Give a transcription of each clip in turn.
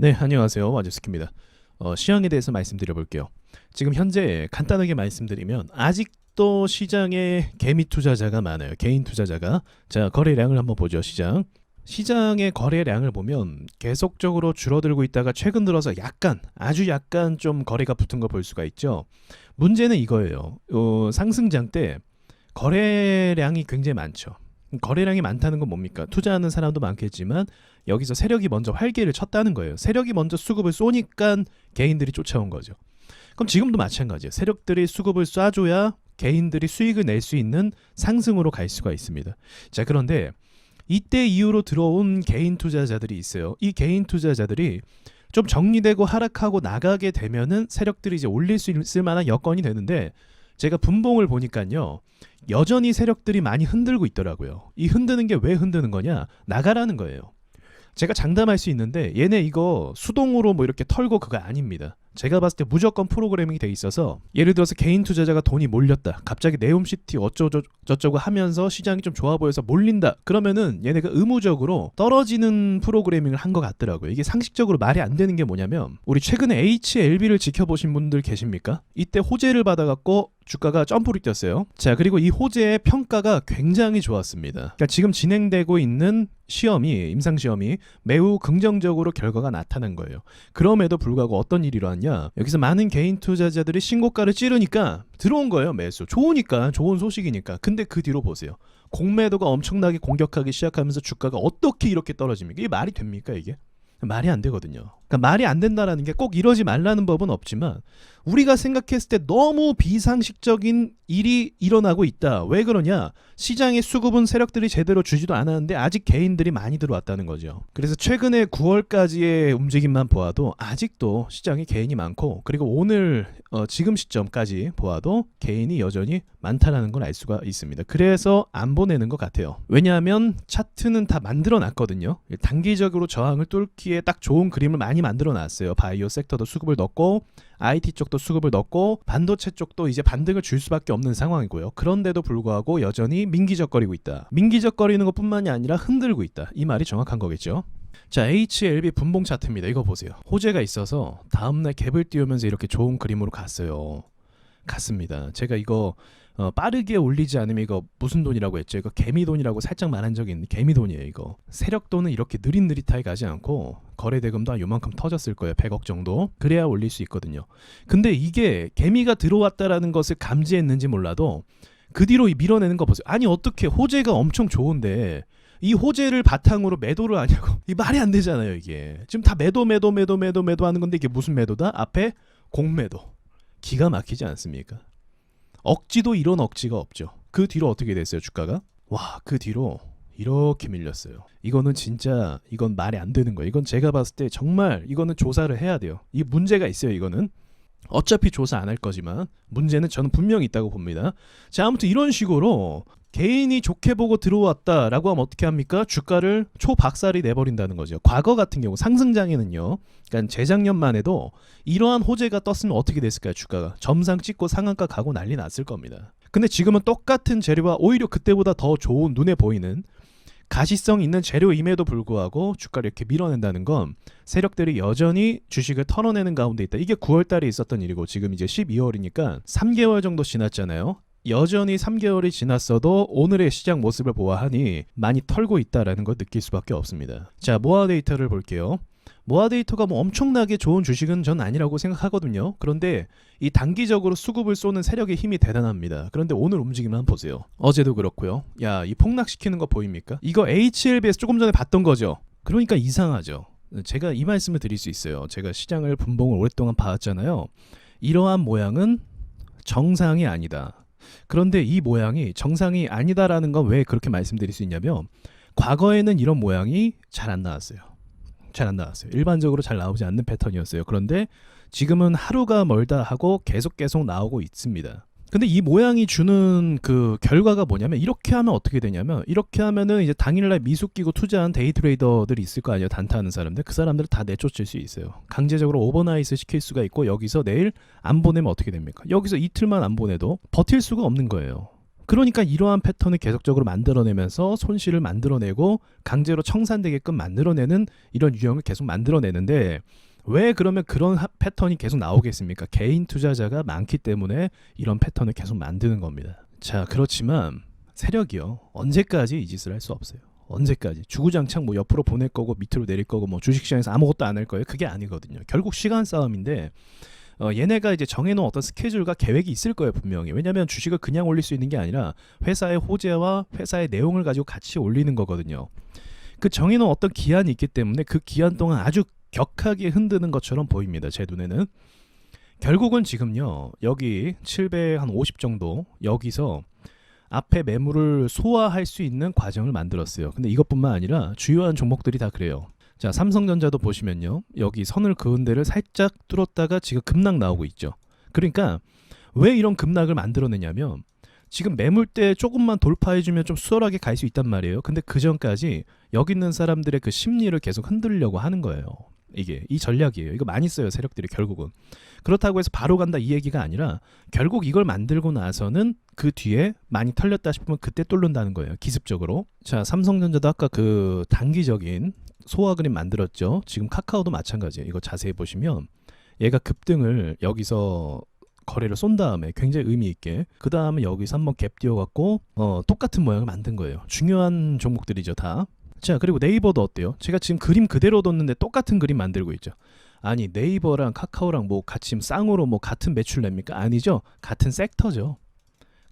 네, 안녕하세요. 와주스키입니다. 어, 시황에 대해서 말씀드려 볼게요. 지금 현재 간단하게 말씀드리면 아직도 시장에 개미 투자자가 많아요. 개인 투자자가. 자, 거래량을 한번 보죠. 시장. 시장의 거래량을 보면 계속적으로 줄어들고 있다가 최근 들어서 약간 아주 약간 좀 거래가 붙은 거볼 수가 있죠. 문제는 이거예요. 어, 상승장 때 거래량이 굉장히 많죠. 거래량이 많다는 건 뭡니까? 투자하는 사람도 많겠지만 여기서 세력이 먼저 활기를 쳤다는 거예요. 세력이 먼저 수급을 쏘니까 개인들이 쫓아온 거죠. 그럼 지금도 마찬가지예요. 세력들이 수급을 쏴줘야 개인들이 수익을 낼 수 있는 상승으로 갈 수가 있습니다. 자, 그런데 이때 이후로 들어온 개인 투자자들이 있어요. 이 개인 투자자들이 좀 정리되고 하락하고 나가게 되면은 세력들이 이제 올릴 수 있을 만한 여건이 되는데 제가 분봉을 보니까요. 여전히 세력들이 많이 흔들고 있더라고요. 이 흔드는 게 왜 흔드는 거냐? 나가라는 거예요. 제가 장담할 수 있는데 얘네 이거 수동으로 뭐 이렇게 털고 그거 아닙니다. 제가 봤을 때 무조건 프로그래밍이 돼 있어서 예를 들어서 개인 투자자가 돈이 몰렸다. 갑자기 네옴시티 어쩌고 저쩌고 하면서 시장이 좀 좋아 보여서 몰린다. 그러면은 얘네가 의무적으로 떨어지는 프로그래밍을 한 것 같더라고요. 이게 상식적으로 말이 안 되는 게 뭐냐면 우리 최근에 HLB를 지켜보신 분들 계십니까? 이때 호재를 받아갖고 주가가 점프를 뛰었어요. 자, 그리고 이 호재의 평가가 굉장히 좋았습니다. 그러니까 지금 진행되고 있는 시험이 임상 시험이 매우 긍정적으로 결과가 나타난 거예요. 그럼에도 불구하고 어떤 일이 일어났냐? 여기서 많은 개인 투자자들이 신고가를 찌르니까 들어온 거예요, 매수. 좋으니까, 좋은 소식이니까. 근데 그 뒤로 보세요. 공매도가 엄청나게 공격하기 시작하면서 주가가 어떻게 이렇게 떨어집니까? 이게 말이 됩니까, 이게? 말이 안 되거든요. 그러니까 말이 안 된다라는 게 꼭 이러지 말라는 법은 없지만 우리가 생각했을 때 너무 비상식적인 일이 일어나고 있다. 왜 그러냐? 시장의 수급은 세력들이 제대로 주지도 않았는데 아직 개인들이 많이 들어왔다는 거죠. 그래서 최근에 9월까지의 움직임만 보아도 아직도 시장에 개인이 많고 그리고 오늘 어, 지금 시점까지 보아도 개인이 여전히 많다라는 걸 알 수가 있습니다. 그래서 안 보내는 것 같아요. 왜냐하면 차트는 다 만들어 놨거든요. 단기적으로 저항을 뚫기에 딱 좋은 그림을 많이 만들어 놨어요. 바이오 섹터도 수급을 넣고 IT 쪽도 수급을 넣고 반도체 쪽도 이제 반등을 줄 수밖에 없는 상황이고요. 그런데도 불구하고 여전히 민기적거리고 있다. 민기적거리는 것뿐만이 아니라 흔들고 있다. 이 말이 정확한 거겠죠. 자, HLB 분봉 차트입니다. 이거 보세요. 호재가 있어서 다음날 갭을 띄우면서 이렇게 좋은 그림으로 갔어요. 갔습니다. 제가 이거 어, 빠르게 올리지 않으면 이거 무슨 돈이라고 했죠? 이거 개미돈이라고 살짝 말한 적이 있는데 개미돈이에요 이거. 세력돈은 이렇게 느릿느릿하게 가지 않고 거래대금도 한 요만큼 터졌을 거예요. 100억 정도. 그래야 올릴 수 있거든요. 근데 이게 개미가 들어왔다라는 것을 감지했는지 몰라도 그 뒤로 이 밀어내는 거 보세요. 아니 어떻게 호재가 엄청 좋은데 이 호재를 바탕으로 매도를 하냐고. 이 말이 안 되잖아요 이게. 지금 다 매도 매도 매도 매도 매도 하는 건데 이게 무슨 매도다? 앞에 공매도. 기가 막히지 않습니까? 억지도 이런 억지가 없죠. 그 뒤로 어떻게 됐어요, 주가가? 와, 그 뒤로 이렇게 밀렸어요. 이거는 진짜 이건 말이 안 되는 거예요. 이건 제가 봤을 때 정말 이거는 조사를 해야 돼요. 이 문제가 있어요, 이거는. 어차피 조사 안 할 거지만 문제는 저는 분명히 있다고 봅니다. 자, 아무튼 이런 식으로 개인이 좋게 보고 들어왔다라고 하면 어떻게 합니까? 주가를 초박살이 내버린다는 거죠. 과거 같은 경우 상승장에는요. 그러니까 재작년만 해도 이러한 호재가 떴으면 어떻게 됐을까요? 주가가 점상 찍고 상한가 가고 난리 났을 겁니다. 근데 지금은 똑같은 재료와 오히려 그때보다 더 좋은 눈에 보이는 가시성 있는 재료임에도 불구하고 주가를 이렇게 밀어낸다는 건 세력들이 여전히 주식을 털어내는 가운데 있다. 이게 9월 달에 있었던 일이고 지금 이제 12월이니까 3개월 정도 지났잖아요. 여전히 3개월이 지났어도 오늘의 시장 모습을 보아하니 많이 털고 있다라는 걸 느낄 수밖에 없습니다. 자, 모아 데이터를 볼게요. 모아 데이터가 뭐 엄청나게 좋은 주식은 전 아니라고 생각하거든요. 그런데 이 단기적으로 수급을 쏘는 세력의 힘이 대단합니다. 그런데 오늘 움직임을 한번 보세요. 어제도 그렇고요. 야, 이 폭락시키는 거 보입니까? 이거 HLB에서 조금 전에 봤던 거죠. 그러니까 이상하죠. 제가 이 말씀을 드릴 수 있어요. 제가 시장을 분봉을 오랫동안 봐왔잖아요. 이러한 모양은 정상이 아니다. 그런데 이 모양이 정상이 아니다라는 건 왜 그렇게 말씀드릴 수 있냐면 과거에는 이런 모양이 잘 안 나왔어요. 잘 안 나왔어요. 일반적으로 잘 나오지 않는 패턴이었어요. 그런데 지금은 하루가 멀다 하고 계속 계속 나오고 있습니다. 근데 이 모양이 주는 그 결과가 뭐냐면 이렇게 하면 어떻게 되냐면 이렇게 하면은 이제 당일날 미수 끼고 투자한 데이 트레이더들이 있을 거 아니에요 단타하는 사람들. 그 사람들을 다 내쫓을 수 있어요. 강제적으로 오버나이트 시킬 수가 있고 여기서 내일 안 보내면 어떻게 됩니까? 여기서 이틀만 안 보내도 버틸 수가 없는 거예요. 그러니까 이러한 패턴을 계속적으로 만들어내면서 손실을 만들어내고 강제로 청산되게끔 만들어내는 이런 유형을 계속 만들어내는데 왜 그러면 그런 하- 패턴이 계속 나오겠습니까? 개인 투자자가 많기 때문에 이런 패턴을 계속 만드는 겁니다. 자, 그렇지만 세력이요. 언제까지 이 짓을 할 수 없어요. 언제까지 주구장창 뭐 옆으로 보낼 거고 밑으로 내릴 거고 뭐 주식시장에서 아무것도 안 할 거예요. 그게 아니거든요. 결국 시간 싸움인데 어, 얘네가 이제 정해놓은 어떤 스케줄과 계획이 있을 거예요 분명히. 왜냐하면 주식을 그냥 올릴 수 있는 게 아니라 회사의 호재와 회사의 내용을 가지고 같이 올리는 거거든요. 그 정해놓은 어떤 기한이 있기 때문에 그 기한 동안 아주 격하게 흔드는 것처럼 보입니다. 제 눈에는. 결국은 지금요 여기 750 정도 여기서 앞에 매물을 소화할 수 있는 과정을 만들었어요. 근데 이것뿐만 아니라 주요한 종목들이 다 그래요. 자, 삼성전자도 보시면요. 여기 선을 그은 데를 살짝 뚫었다가 지금 급락 나오고 있죠. 그러니까 왜 이런 급락을 만들어내냐면 지금 매물대 조금만 돌파해주면 좀 수월하게 갈 수 있단 말이에요. 근데 그 전까지 여기 있는 사람들의 그 심리를 계속 흔들려고 하는 거예요. 이게 이 전략이에요. 이거 많이 써요 세력들이 결국은. 그렇다고 해서 바로 간다 이 얘기가 아니라 결국 이걸 만들고 나서는 그 뒤에 많이 털렸다 싶으면 그때 뚫는다는 거예요. 기습적으로. 자 삼성전자도 아까 그 단기적인 소화 그림 만들었죠. 지금 카카오도 마찬가지예요. 이거 자세히 보시면 얘가 급등을 여기서 거래를 쏜 다음에 굉장히 의미 있게 그 다음에 여기서 한번 갭 띄워갖고 어, 똑같은 모양을 만든 거예요. 중요한 종목들이죠 다. 자 그리고 네이버도 어때요? 제가 지금 그림 그대로 뒀는데 똑같은 그림 만들고 있죠. 아니 네이버랑 카카오랑 뭐 같이 쌍으로 뭐 같은 매출 냅니까? 아니죠. 같은 섹터죠.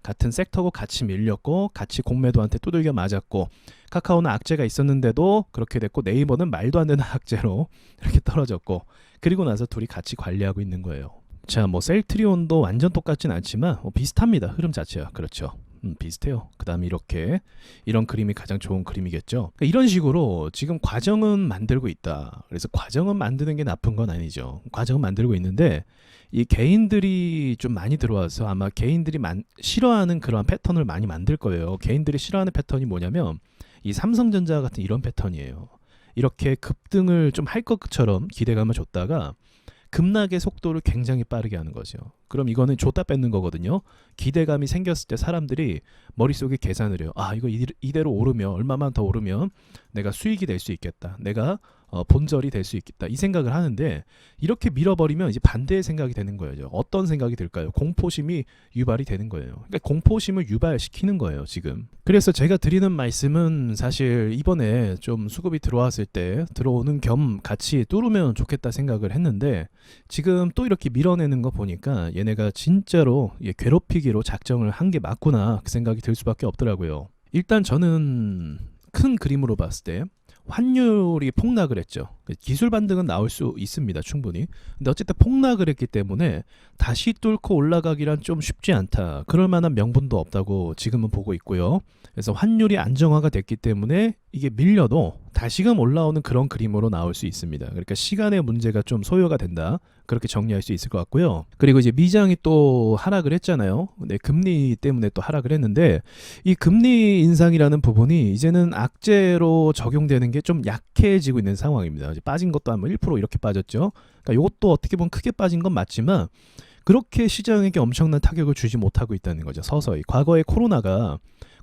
같은 섹터고 같이 밀렸고 같이 공매도한테 두들겨 맞았고 카카오는 악재가 있었는데도 그렇게 됐고 네이버는 말도 안 되는 악재로 이렇게 떨어졌고 그리고 나서 둘이 같이 관리하고 있는 거예요. 자, 뭐 셀트리온도 완전 똑같진 않지만 뭐 비슷합니다. 흐름 자체가 그렇죠. 음, 비슷해요. 그 다음에 이렇게 이런 그림이 가장 좋은 그림이겠죠. 그러니까 이런 식으로 지금 과정은 만들고 있다. 그래서 과정은 만드는 게 나쁜 건 아니죠. 과정은 만들고 있는데 이 개인들이 좀 많이 들어와서 아마 개인들이 만, 싫어하는 그런 패턴을 많이 만들 거예요. 개인들이 싫어하는 패턴이 뭐냐면 이 삼성전자 같은 이런 패턴이에요. 이렇게 급등을 좀 할 것처럼 기대감을 줬다가 급락의 속도를 굉장히 빠르게 하는 거죠. 그럼 이거는 줬다 뺏는 거거든요. 기대감이 생겼을 때 사람들이 머릿속에 계산을 해요. 아, 이거 이대- 이대로 오르면 얼마만 더 오르면 내가 수익이 될 수 있겠다. 내가 어, 본절이 될 수 있겠다. 이 생각을 하는데 이렇게 밀어버리면 이제 반대의 생각이 되는 거예요. 어떤 생각이 들까요? 공포심이 유발이 되는 거예요. 그러니까 공포심을 유발시키는 거예요, 지금. 그래서 제가 드리는 말씀은 사실 이번에 좀 수급이 들어왔을 때 들어오는 겸 같이 뚫으면 좋겠다 생각을 했는데 지금 또 이렇게 밀어내는 거 보니까 얘네가 진짜로 예, 괴롭히기로 작정을 한 게 맞구나 그 생각이 들 수밖에 없더라고요. 일단 저는 큰 그림으로 봤을 때 환율이 폭락을 했죠. 기술 반등은 나올 수 있습니다, 충분히. 근데 어쨌든 폭락을 했기 때문에 다시 뚫고 올라가기란 좀 쉽지 않다. 그럴 만한 명분도 없다고 지금은 보고 있고요. 그래서 환율이 안정화가 됐기 때문에 이게 밀려도 다시금 올라오는 그런 그림으로 나올 수 있습니다. 그러니까 시간의 문제가 좀 소요가 된다. 그렇게 정리할 수 있을 것 같고요. 그리고 이제 미장이 또 하락을 했잖아요. 네, 금리 때문에 또 하락을 했는데 이 금리 인상이라는 부분이 이제는 악재로 적용되는 게 좀 약해지고 있는 상황입니다. 이제 빠진 것도 한1% 이렇게 빠졌죠. 그러니까 이것도 어떻게 보면 크게 빠진 건 맞지만 그렇게 시장에게 엄청난 타격을 주지 못하고 있다는 거죠. 서서히. 과거에 코로나가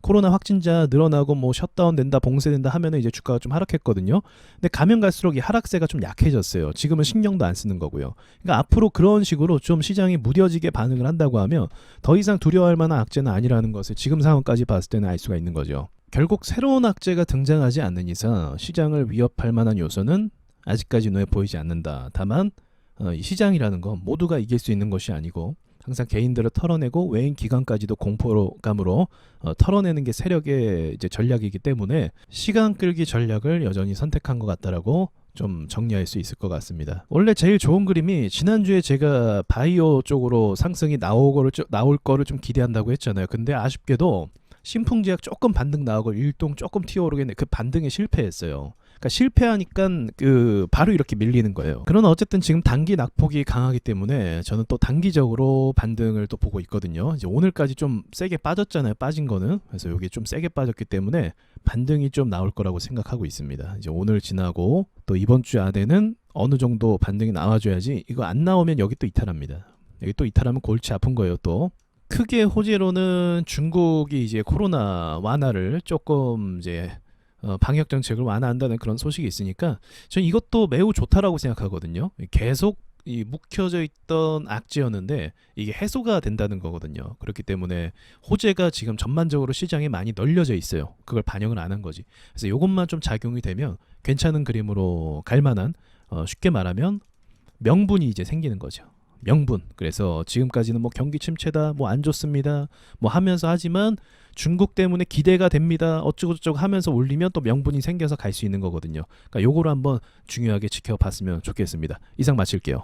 코로나 확진자 늘어나고 뭐 셧다운 된다, 봉쇄된다 하면은 이제 주가가 좀 하락했거든요. 근데 가면 갈수록 이 하락세가 좀 약해졌어요. 지금은 신경도 안 쓰는 거고요. 그러니까 앞으로 그런 식으로 좀 시장이 무뎌지게 반응을 한다고 하면 더 이상 두려워할 만한 악재는 아니라는 것을 지금 상황까지 봤을 때는 알 수가 있는 거죠. 결국 새로운 악재가 등장하지 않는 이상 시장을 위협할 만한 요소는 아직까지 눈에 보이지 않는다. 다만 어, 이 시장이라는 건 모두가 이길 수 있는 것이 아니고 항상 개인들을 털어내고 외인 기관까지도 공포감으로 어, 털어내는 게 세력의 이제 전략이기 때문에 시간 끌기 전략을 여전히 선택한 것 같다라고 좀 정리할 수 있을 것 같습니다. 원래 제일 좋은 그림이 지난주에 제가 바이오 쪽으로 상승이 좀- 나올 거를 좀 기대한다고 했잖아요. 근데 아쉽게도 신풍제약 조금 반등 나오고 일동 조금 튀어오르겠네. 그 반등에 실패했어요. 그러니까 실패하니까 그 바로 이렇게 밀리는 거예요. 그러나 어쨌든 지금 단기 낙폭이 강하기 때문에 저는 또 단기적으로 반등을 또 보고 있거든요. 이제 오늘까지 좀 세게 빠졌잖아요. 빠진 거는 그래서 여기 좀 세게 빠졌기 때문에 반등이 좀 나올 거라고 생각하고 있습니다. 이제 오늘 지나고 또 이번 주 안에는 어느 정도 반등이 나와줘야지 이거 안 나오면 여기 또 이탈합니다. 여기 또 이탈하면 골치 아픈 거예요 또. 크게 호재로는 중국이 이제 코로나 완화를 조금 이제 어, 방역 정책을 완화한다는 그런 소식이 있으니까 저는 이것도 매우 좋다라고 생각하거든요. 계속 이 묵혀져 있던 악재였는데 이게 해소가 된다는 거거든요. 그렇기 때문에 호재가 지금 전반적으로 시장에 많이 널려져 있어요. 그걸 반영을 안 한 거지. 그래서 이것만 좀 작용이 되면 괜찮은 그림으로 갈 만한 어, 쉽게 말하면 명분이 이제 생기는 거죠. 명분. 그래서 지금까지는 뭐 경기 침체다, 뭐 안 좋습니다, 뭐 하면서 하지만 중국 때문에 기대가 됩니다. 어쩌고저쩌고 하면서 올리면 또 명분이 생겨서 갈 수 있는 거거든요. 그러니까 요거를 한번 중요하게 지켜봤으면 좋겠습니다. 이상 마칠게요.